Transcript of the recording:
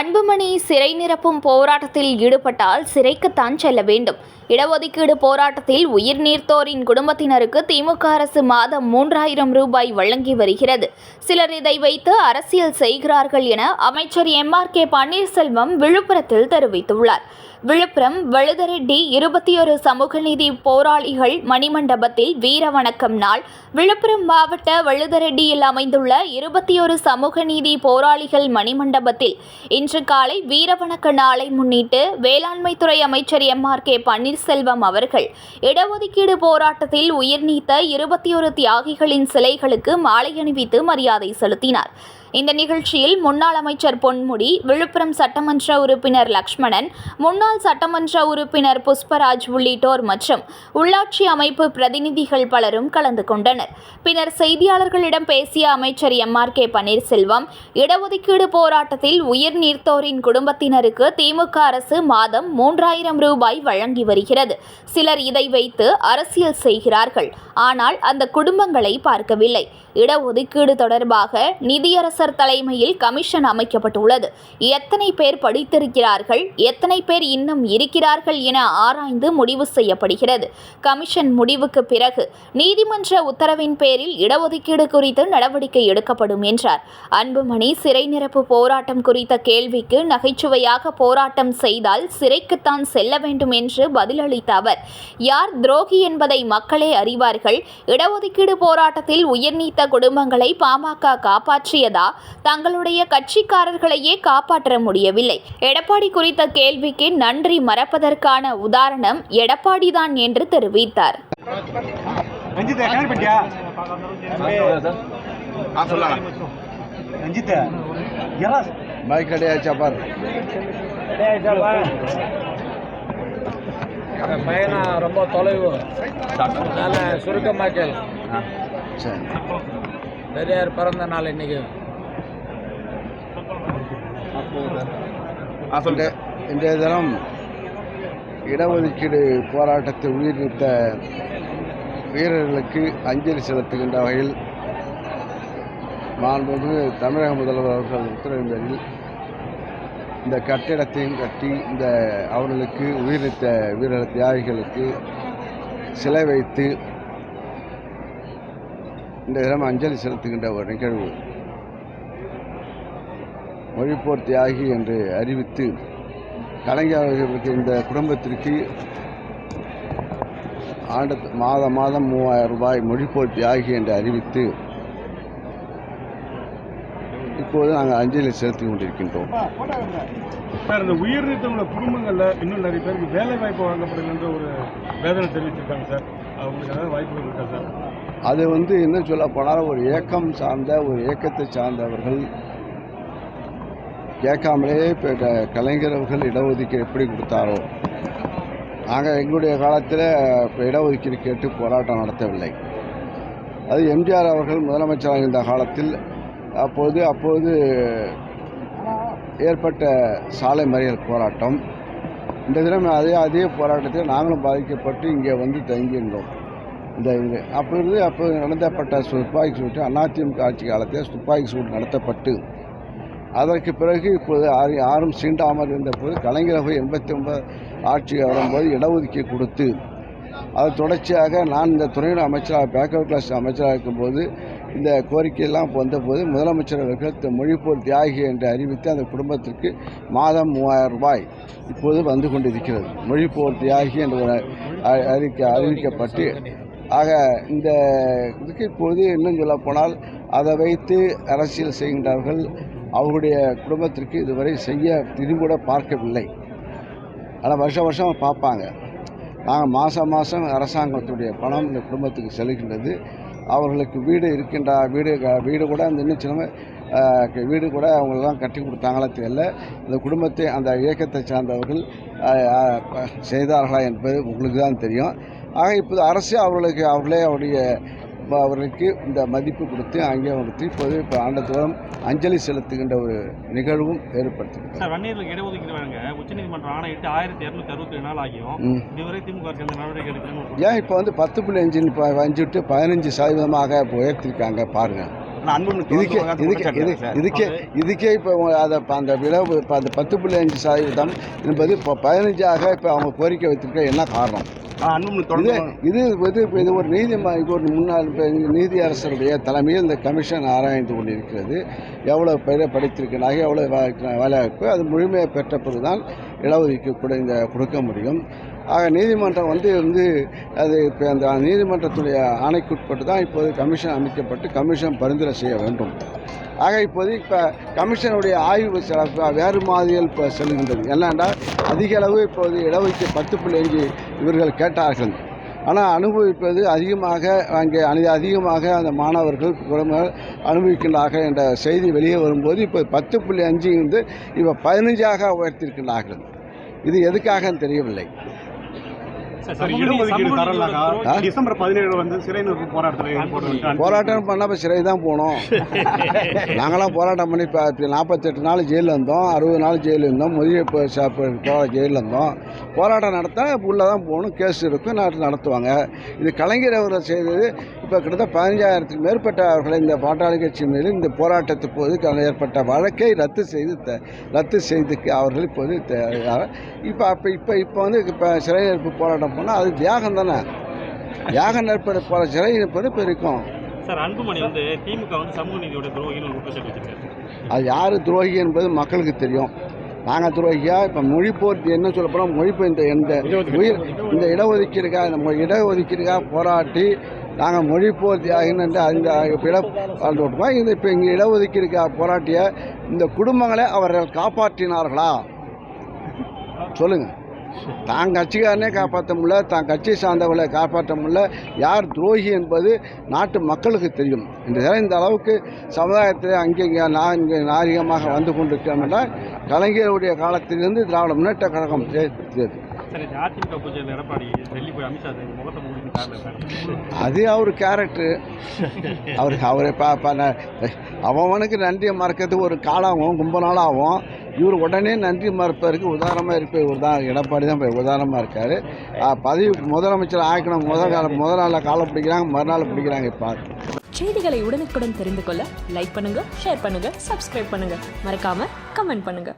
அன்புமணி சிறை நிரப்பும் போராட்டத்தில் ஈடுபட்டால் சிறைக்குத்தான் செல்ல வேண்டும். இடஒதுக்கீடு போராட்டத்தில் உயிர் நீர்த்தோரின் குடும்பத்தினருக்கு திமுக அரசு மாதம் மூன்றாயிரம் ரூபாய் வழங்கி வருகிறது. சிலர் இதை வைத்து அரசியல் செய்கிறார்கள் என அமைச்சர் எம். ஆர். கே. பன்னீர்செல்வம் விழுப்புரத்தில் தெரிவித்துள்ளார். விழுப்புரம் வழுதரெட்டி இருபத்தி ஒரு சமூக நீதி போராளிகள் மணிமண்டபத்தில் வீர வணக்கம் நாள். விழுப்புரம் மாவட்ட வழுதரெட்டியில் அமைந்துள்ள இருபத்தி ஒரு சமூக நீதி போராளிகள் மணிமண்டபத்தில் இன்று காலை வீர வீரவணக்க நாளை முன்னிட்டு வேளாண்மைத்துறை அமைச்சர் எம் ஆர் கே பன்னீர்செல்வம் அவர்கள் இடஒதுக்கீடு போராட்டத்தில் உயிர் நீத்த இருபத்தி ஒரு தியாகிகளின் சிலைகளுக்கு மாலை அணிவித்து மரியாதை செலுத்தினார். இந்த நிகழ்ச்சியில் முன்னாள் அமைச்சர் பொன்முடி விழுப்புரம் சட்டமன்ற உறுப்பினர் லக்ஷ்மணன் முன்னாள் சட்டமன்ற உறுப்பினர் புஷ்பராஜ் உள்ளிட்டோர் மற்றும் உள்ளாட்சி அமைப்பு பிரதிநிதிகள் பலரும் கலந்து கொண்டனர். பின்னர் செய்தியாளர்களிடம் பேசிய அமைச்சர் எம். ஆர். கே. பன்னீர்செல்வம் இடஒதுக்கீடு போராட்டத்தில் உயிர் நீர்த்தோரின் குடும்பத்தினருக்கு திமுக அரசு மாதம் மூன்றாயிரம் ரூபாய் வழங்கி வருகிறது. சிலர் இதை வைத்து அரசியல் செய்கிறார்கள். ஆனால் அந்த குடும்பங்களை பார்க்கவில்லை. இடஒதுக்கீடு தொடர்பாக நிதியரசு நிதியரசர் தலைமையில் கமிஷன் அமைக்கப்பட்டுள்ளது. எத்தனை பேர் படித்திருக்கிறார்கள் எத்தனை பேர் இன்னும் இருக்கிறார்கள் என ஆராய்ந்து முடிவு செய்யப்படுகிறது. கமிஷன் முடிவுக்கு பிறகு நீதிமன்ற உத்தரவின் பேரில் இடஒதுக்கீடு குறித்து நடவடிக்கை எடுக்கப்படும் என்றார். அன்புமணி சிறை நிரப்பு போராட்டம் குறித்த கேள்விக்கு நகைச்சுவையாக போராட்டம் செய்தால் சிறைக்குத்தான் செல்ல வேண்டும் என்று பதிலளித்த அவர் யார் துரோகி என்பதை மக்களே அறிவார்கள். இடஒதுக்கீடு போராட்டத்தில் உயிர் நீத்த குடும்பங்களை பாமக காப்பாற்றியதா? தங்களுடைய கட்சிக்காரர்களையே காப்பாற்ற முடியவில்லை. எடப்பாடி குறித்த கேள்விக்கு நன்றி மறப்பதற்கான உதாரணம் எடப்பாடிதான் என்று தெரிவித்தார். பயணம் ரொம்ப தொலைவு. அதனால சுருக்கமாக கேள். சரி. பெரியார் பிறந்த நாள் இன்னைக்கு. இன்றைய தினம் இடஒதுக்கீடு போராட்டத்தை உயிர் வீரர்களுக்கு அஞ்சலி செலுத்துகின்ற வகையில் மாண்புமிகு தமிழக முதல்வர் அவர்கள் உத்தரவின் பேரில் இந்த கட்டிடத்தையும் கட்டி இந்த அவர்களுக்கு உயிரிழத்த வீரர் தியாகிகளுக்கு சிலை வைத்து இந்த தினம் அஞ்சலி செலுத்துகின்ற ஒரு நிகழ்வு. மொழிப்போர் தியாகி என்று அறிவித்து கலைஞர் அவர்களுக்கு இந்த குடும்பத்திற்கு ஆண்டு மாதம் மாதம் மூவாயிரம் ரூபாய் மொழிப்போர் தியாகி என்று அறிவித்து இப்போது நாங்கள் அஞ்சலி செலுத்திக் கொண்டிருக்கின்றோம். சார் இந்த உயிர் நீத்தவங்கள குடும்பங்கள்ல இன்னும் நிறைய பேருக்கு வேலை வாய்ப்பு வழங்கப்படுகின்ற ஒரு வேதனை தெரிவிச்சிருக்காங்க சார். அவங்களுக்கு ஏதாவது வாய்ப்புகள் இருக்கா சார்? அது வந்து இன்னும் சொல்ல போனால் ஒரு இயக்கம் சார்ந்த ஒரு இயக்கத்தை சார்ந்தவர்கள் கேட்காமலே இப்போ க- கலைஞர் அவர்கள் இடஒதுக்கீடு எப்படி கொடுத்தாரோ நாங்கள் எங்களுடைய காலத்தில் இப்போ இடஒதுக்கீடு கேட்டு போராட்டம் நடத்தவில்லை. அது எம்ஜிஆர் அவர்கள் முதலமைச்சராக இருந்த காலத்தில் அப்போது அப்போது ஏற்பட்ட சாலை மறியல் போராட்டம். இந்த தினம் அதே அதே போராட்டத்தில் நாங்களும் பாதிக்கப்பட்டு இங்கே வந்து தங்கியிருந்தோம். இந்த இது அப்போ இருந்து அப்போ நடத்தப்பட்ட துப்பாக்கி சூட்டு அதிமுக ஆட்சி காலத்தில் துப்பாக்கி சூடு நடத்தப்பட்டு அதற்கு பிறகு இப்போது யாரு யாரும் சீண்டாமல் இருந்தபோது கலைஞரவை எண்பத்தி ஒன்பது ஆட்சி வரும்போது இடஒதுக்கீடு கொடுத்து அது தொடர்ச்சியாக நான் இந்த துறையின் அமைச்சராக பேக்வர்ட் கிளாஸ் அமைச்சராக இருக்கும்போது இந்த கோரிக்கையெல்லாம் வந்தபோது முதலமைச்சர் அவர்கள் மொழிப்போர் தியாகி என்று அறிவித்து அந்த குடும்பத்திற்கு மாதம் மூவாயிரம் ரூபாய் இப்போது வந்து கொண்டிருக்கிறது. மொழிப்போர் தியாகி என்ற ஒரு அறிவிக்க அறிவிக்கப்பட்டு ஆக இந்த இதுக்கு இப்போது இன்னும் சொல்ல போனால் அதை வைத்து அரசியல் செய்கின்றார்கள் அவங்களுடைய குடும்பத்திற்கு இதுவரை செய்ய திரும்பி பார்க்கவில்லை. ஆனால் வருஷம் வருஷம் பார்ப்பாங்க. நாங்கள் மாதம் மாதம் அரசாங்கத்துடைய பணம் இந்த குடும்பத்துக்கு செல்கின்றது. அவர்களுக்கு வீடு இருக்கின்ற வீடு வீடு கூட அந்த இன்னும் சின்ன வீடு கூட அவங்களெல்லாம் கட்டி கொடுத்தாங்களா தெரியல. இந்த குடும்பத்தை அந்த இயக்கத்தை சார்ந்தவர்கள் செய்தார்களா என்பது உங்களுக்கு தான் தெரியும். ஆக இப்போது அரசு அவர்களுக்கு அவர்களே அவருடைய அவர்களுக்கு இந்த மதிப்பு கொடுத்து அங்கே கொடுத்து இப்போது இப்போ ஆண்டத்தோறும் அஞ்சலி செலுத்துகின்ற ஒரு நிகழ்வும் ஏற்படுத்திவிட்டது சார் வன்னியர்களுக்கு இடஒதுக்கீடு வழங்க உச்சநீதிமன்றம் ஆணையிட்டு ஆயிரத்தி இரநூத்தி அறுபத்தி நாள் ஆகியும். இதுவரை திமுக அரசு எந்த நடவடிக்கை எடுக்கணும்னு ஏன் இப்போ வந்து பத்து புள்ளி அஞ்சு அஞ்சு டு பதினஞ்சு சதவீதமாக உயர்த்திருக்காங்க பாருங்கள் இதுக்கே இதுக்கே. இதுக்கே இதுக்கே இப்போ அதை இப்போ அந்த விலை இப்போ அந்த பத்து புள்ளி அஞ்சு சதவீதம் என்பது இப்போ பதினஞ்சாக இப்போ அவங்க கோரிக்கை வைத்திருக்க என்ன காரணம்? இது இது இது இது ஒரு நீதி இது ஒரு முன்னாள் இப்ப நீதி அரசருடைய தலைமையில் இந்த கமிஷன் ஆராய்ந்து கொண்டிருக்கிறது. எவ்வளோ பேரை படித்திருக்கிறாங்க எவ்வளோ வா- வேலைவாய்ப்பு அது முழுமையை பெற்ற பிறகுதான் இடஒதுக்கீடு கூட இந்த கொடுக்க முடியும். ஆக நீதிமன்றம் வந்து வந்து அது இப்போ அந்த நீதிமன்றத்துடைய ஆணைக்குட்பட்டு தான் இப்போது கமிஷன் அமைக்கப்பட்டு கமிஷன் பரிந்துரை செய்ய வேண்டும். ஆக இப்போது இப்போ கமிஷனுடைய ஆய்வு சில வேறு மாதிரியில் இப்போ செல்கின்றது. என்னென்னா அதிக அளவு இப்போது இடஒதுக்கீடு பத்து புள்ளி அஞ்சு இவர்கள் கேட்டார்கள். ஆனால் அனுபவிப்பது அதிகமாக அங்கே அனி அதிகமாக அந்த மாணவர்கள் குழந்தைகள் அனுபவிக்கின்றார்கள் என்ற செய்தி வெளியே வரும்போது இப்போ பத்து புள்ளி அஞ்சு வந்து இப்போ பதினஞ்சாக உயர்த்தியிருக்கின்றார்கள். இது எதுக்காக தெரியவில்லை சார் இடஒதுக்கீடு தரலாக்கா ஆ? டிசம்பர் பதினேழு வந்து சிறை போராட்டத்தில் போராட்டம் பண்ணால் சிறை தான் போனோம். நாங்களாம் போராட்டம் பண்ணி இப்போ நாற்பத்தெட்டு நாள் ஜெயிலில் இருந்தோம். அறுபது நாள் ஜெயிலில் இருந்தோம். இப்போ ஜெயிலில் இருந்தோம். போராட்டம் நடத்த உள்ளே தான் போகணும். கேஸ் இருக்கும் நாட்டு நடத்துவாங்க. இது கலைஞர் அவர்கள் செய்தது இப்போ கிட்டத்தட்ட பதினஞ்சாயிரத்துக்கு மேற்பட்ட அவர்களை இந்த பாட்டாளி கட்சி மீது இந்த போராட்டத்து போது ஏற்பட்ட வழக்கை ரத்து செய்து த- ரத்து செய்துக்கு அவர்கள் இப்போது இப்போ அப்போ இப்போ இப்போ வந்து இப்போ சிறை நிரப்பு போராட்டம் பண்ணால் அது தியாகம் தானே? தியாக நெருப்பது போல சிறை நிற்பது இப்போ இருக்கும். சார் அன்புமணி வந்து திமுக வந்து சமூக நீதியோட துரோகின்னு ஒரு குற்றச்சாட்டு வச்சிருக்காரு. அது யார் துரோகி என்பது மக்களுக்கு தெரியும். நாங்கள் துரோகியா? இப்போ மொழிப்போர் என்ன சொல்ல போனால் மொழிப்போர் இந்த இந்த உயிர் இந்த இடஒதுக்கீடுக்காக இந்த இடஒதுக்கீடுக்காக போராட்டி நாங்கள் மொழிப்போர் தியாகின்னு அந்த இட வாழ்ந்துவிட்டோம்? இந்த இப்போ இங்கே இடஒதுக்கீடுக்காக போராட்டிய இந்த குடும்பங்களை அவர்கள் காப்பாற்றினார்களா? சொல்லுங்கள் தான் கட்சிக்காரனே காப்பாற்ற முடியல தான் கட்சி சார்ந்தவர்களை காப்பாற்ற முடியல. யார் துரோகி என்பது நாட்டு மக்களுக்கு தெரியும். இந்த இந்த அளவுக்கு சமுதாயத்தில் அங்கே இங்கே நான் இங்கே நாகரிகமாக வந்து கொண்டிருக்கிறோம் என்றால் கலைஞருடைய காலத்திலிருந்து திராவிட முன்னேற்ற கழகம் ஏற்படுத்தியது சார் இந்த அதிமுக பூஜை எடப்பாடி டெல்லி போய் அமித்ஷா முகத்தை மூடிட்டு அது அவர் கேரக்டர் அவருக்கு அவரை பா அவனுக்கு நன்றியை மறக்கிறதுக்கு ஒரு காலாகும் ரொம்ப நாளாகும். இவர் உடனே நன்றி மறப்பதற்கு உதாரணமாக இருப்ப இவர் தான் எடப்பாடி தான் இப்ப உதாரணமாக இருக்கார். பதவி முதலமைச்சர் ஆக்கணும் முதல் காலம் முதல் நாளில் காலம் பிடிக்கிறாங்க மறுநாள் பிடிக்கிறாங்க இப்போ. செய்திகளை உடனுக்குடன் தெரிந்து கொள்ள லைக் பண்ணுங்க ஷேர் பண்ணுங்க சப்ஸ்கிரைப் பண்ணுங்க. மறக்காம கமெண்ட் பண்ணுங்க.